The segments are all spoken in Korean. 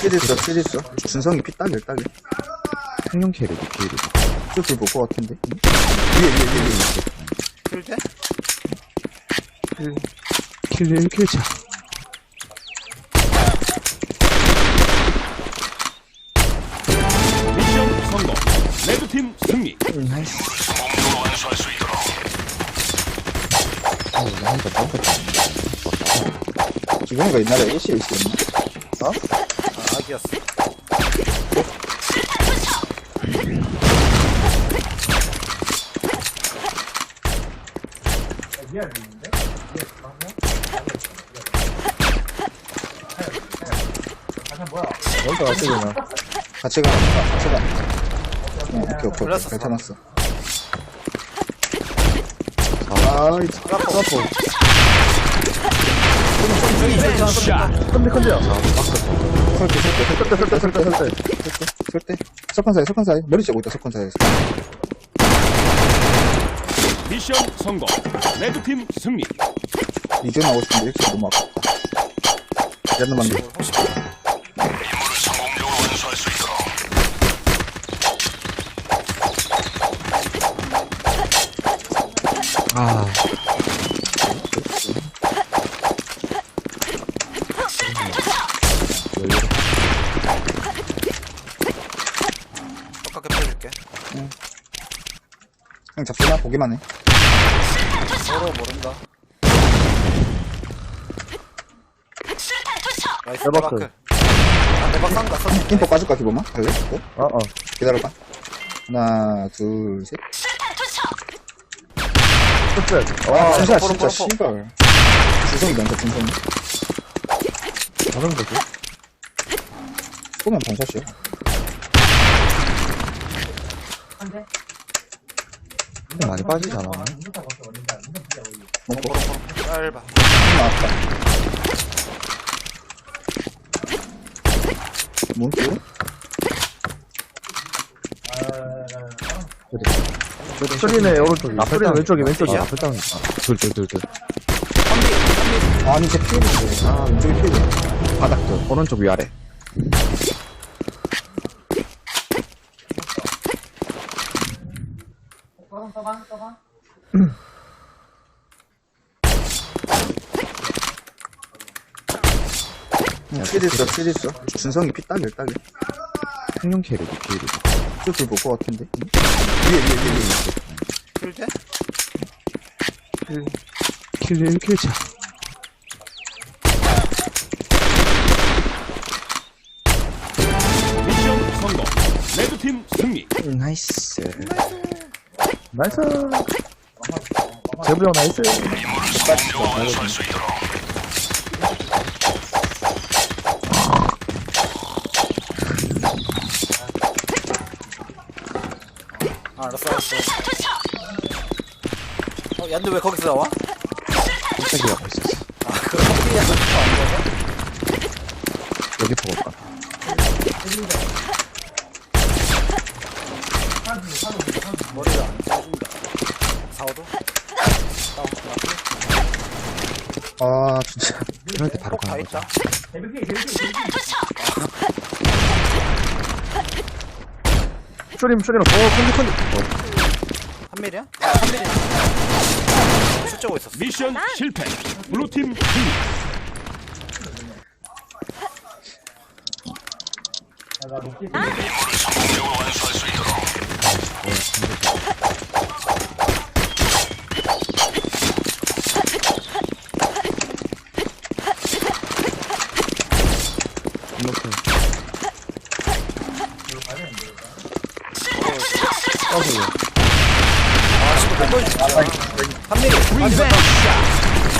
킬 있어, 킬 있어. 준성이 피 따길, 따길. 생명 체력이 필이고. 쭉줄 볼것 같은데. 위에, 위에, 위에, 위에. 필때? 킬 1킬 차. 미션 성공. 레드팀 승리. 나이스. 기본이가 옛날에 AC 있었나? 아, 악이었어. 먼저 같이 그냥. 같이 가, 같이 가. 어, 오케이, 오케이, 오케이. 괜찮았어. 아, 이 라포. 샷. 컨대 컨대요. 설대, 설대, 설대, 설대, 설대, 설대, 설대. 석관 사이, 석관 사이. 머리 째고 있다, 석관 사이에서. 미션 성공. 레드팀 승리. 이제 나오고 싶은데, 이렇게 너무 아깝다. 맞네. 혹시 아. 그냥 잡지마, 보기만 해. 서로 모른다. 나이스 대박클. 대박클. 아, 대박 쌍다. 선. 인포 빠질까, 기본만? 갈래? 어? 어, 어. 기다려봐. 하나, 둘, 셋. 스트레스. 아, 와, 진짜, 포로, 진짜, 포로, 포로. 씨발. 주성이 많다, 준성이. 다른 거지? 보면 반샷이야. 많이 빠지잖아. 먹고. 짧아. 나왔다. 뭔지? 소리네, 오른쪽이. 소리는 왼쪽이, 왼쪽이. 아, 앞에 둘, 둘, 둘, 둘. 아니, 제 피해인데. 아, 왼쪽이 피해. 바닥 둘. 오른쪽 위아래. 킬 있어, 킬 있어. 준성이 피 따길, 따길. 생명 체력이 필이고. 쭉줄 볼것 같은데. 위에, 위에, 위에, 위에. 필때? 킬 1킬 차. 미션 성공. 레드팀 승리. 나이스. 나이스. 제부 형 나이스. 아, 알았어, 알았어. 어, 야, 근데 왜 거기서 나와? 깜짝이야, 있었어. 아, 그 커피야, 그거 안 여기 보고 가. 돼? 머리가 안 쪄준다. 4호도? 아, 진짜. 그럴 때 바로 다 가는 거죠. 있다. 쇼림, 쇼림. 어, 컨디, 컨디. 한 밀이야? 아, 한 밀이야. 숫자고 있었어. 미션 실패. 블루팀 승리.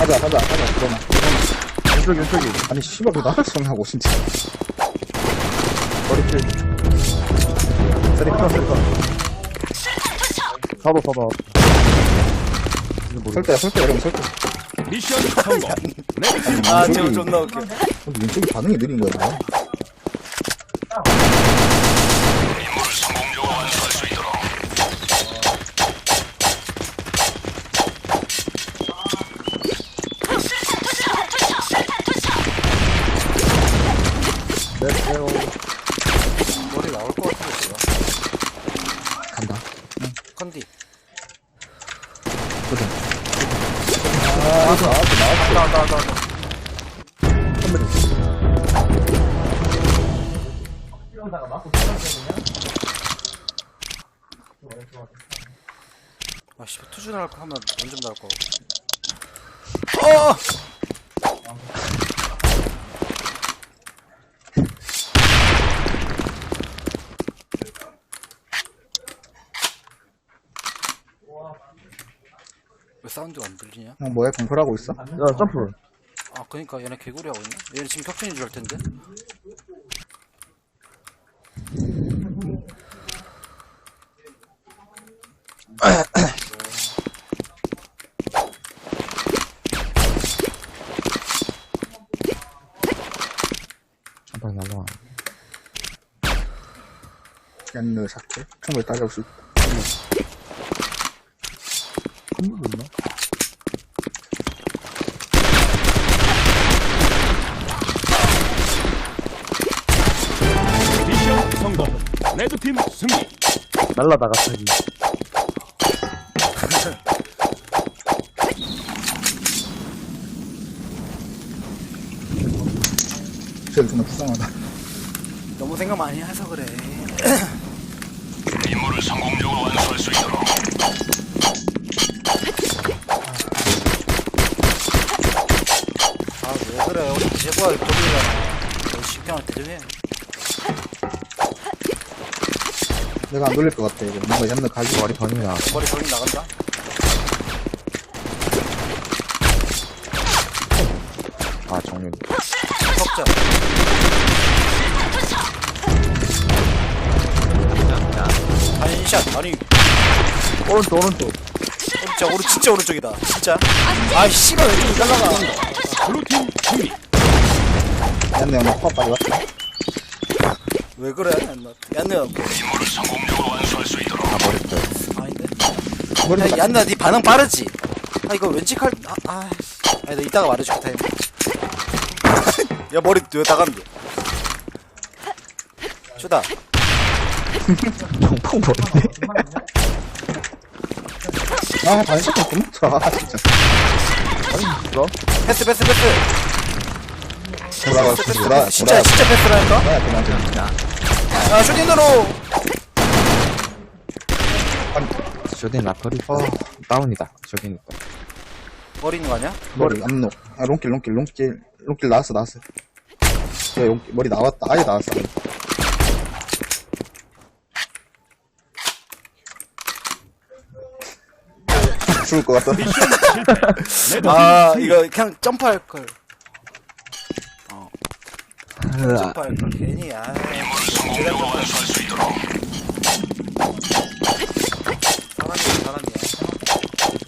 가자, 가자, 가자. 그러면. 왼쪽, 왼쪽이. 아니, 씨발, 왜 나를 성하고, 진짜. 머리 킬. 세리카, 세리 카. 봐봐, 봐봐. 설대야, 설대, 여러분, 설대. 미션 성공. 레드 팀 아, 저거 존나 웃겨. 근데 왼쪽이 반응이 느린 거야. 나왔어, 나왔어, 나왔어. 나와, 나와, 나와. 아, 씨, 투준 할거 하면 완전 나올 거. 어! 사운드가 안 들리냐? 형, 뭐야, 공풀하고 있어? 야, 점프. 아, 그니까 얘네 개구리 하고 있네? 얘네 지금 격전인 줄 알 텐데? 한발 날라와. 얀느 삭제. 충분히 따져올 수 있다. 큰거 있나? 미션 성공. 레드팀 승리. 날라다가 타기. 제일 존나 불쌍하다. 너무 생각 많이 해서 그래. 임무를 성공적으로 완수할 수 있도록. 아, 왜 그래. 돈이잖아. 너 신경을 대중해. 내가 안 돌릴 것 같아, 이거. 뭔가 얀느 가지고. 머리 번이야. 머리 돌림 나간다. 아, 정면. 석자. 반샷. 아니, 오른쪽, 오른쪽. 진짜 오른 진짜 오른쪽이다. 진짜. 아, 씨발 왜 이렇게 잘라가? 블루팀 승리. 형, 나 빨리 왔다. 왜 그래? 얀느 형. 임무를 성공적으로 완수할 수 있도록. 아, 머리 뼈. 아닌데? 머리 야, 얀나 네 반응 빠르지? 아 이거 왠지 칼.. 아.. 아.. 씨. 아니 나 이따가 말해줄게 타임 야 머리 왜 나가는데 쇼다 통풍 머리. 아, 반샷 좀 그만 아, 진짜. 이거? 패스 패스 패스 돌아가, 돌아, 진짜 진짜 패스라니까? 돌아야 그만 좀. 야 슈팅으로 쇼딘 라퍼리. 어. 다운이다. 쇼딘 있는 거 아니야? 머리, 앞로. 아, 롱길, 롱길, 롱길. 롱길 나왔어, 나왔어. 야, 용, 머리 나왔다. 아예 나왔어. 죽을 것 같다. 아. 이거 그냥 점프할 걸 어. 점프할 걸 괜히 아 완수할 수 있도록. 사람이야 사람이야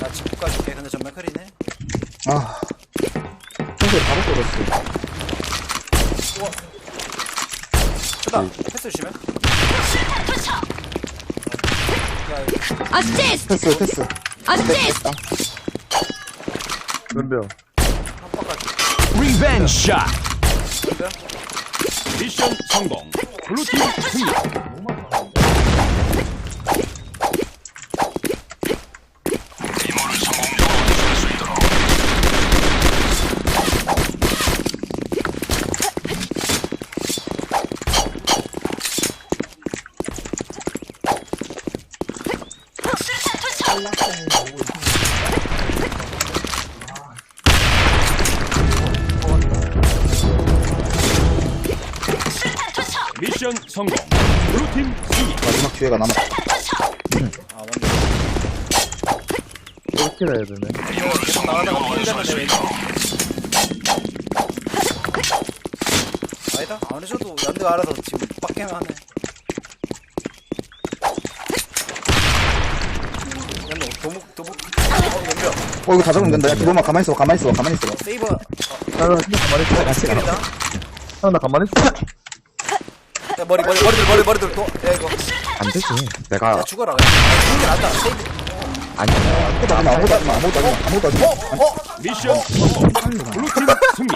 나 집국 가줄게 근데 전면 클이네 아. 평소에 바로 떨었어. 쇼다 패스 조심해 야 Assist! 패스, 패스. 한 번까지 리벤지 샷. 미션 성공. 블루팀 승리. 마지막 기회가 남았다. 아 이렇게 해야 되네. 계속 나가다가 풀리면 내 왼쪽 아니다 안 해줘도 연대가 알아서 지금 빡게임 하네 연대 도목 도목 어 연병 어, 이거 다 잡으면 된다. 야, 기본만 가만히 있어, 가만히 있어, 가만히 있어. 세이버 야, 나 진짜 가만히 있어. 스킬이다 형, 나 가만히 있어. 야, 머리 머리 머리들 머리 머리들 또. 야 이거. 안 되지. 내가 야 죽어라. 그냥. 야, 죽는 게 낫다. 세이브. 아니 아무것도 아니 아무것도 아니 아무것도 아니 아무것도 아니. 어, 어 어. 미션 어, 어, 성공. 블루팀 승리.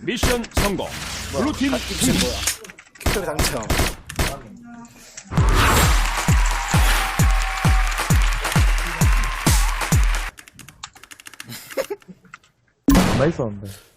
미션 성공. 블루팀 승리. 킥소리 당첨. 가만히 있었는데.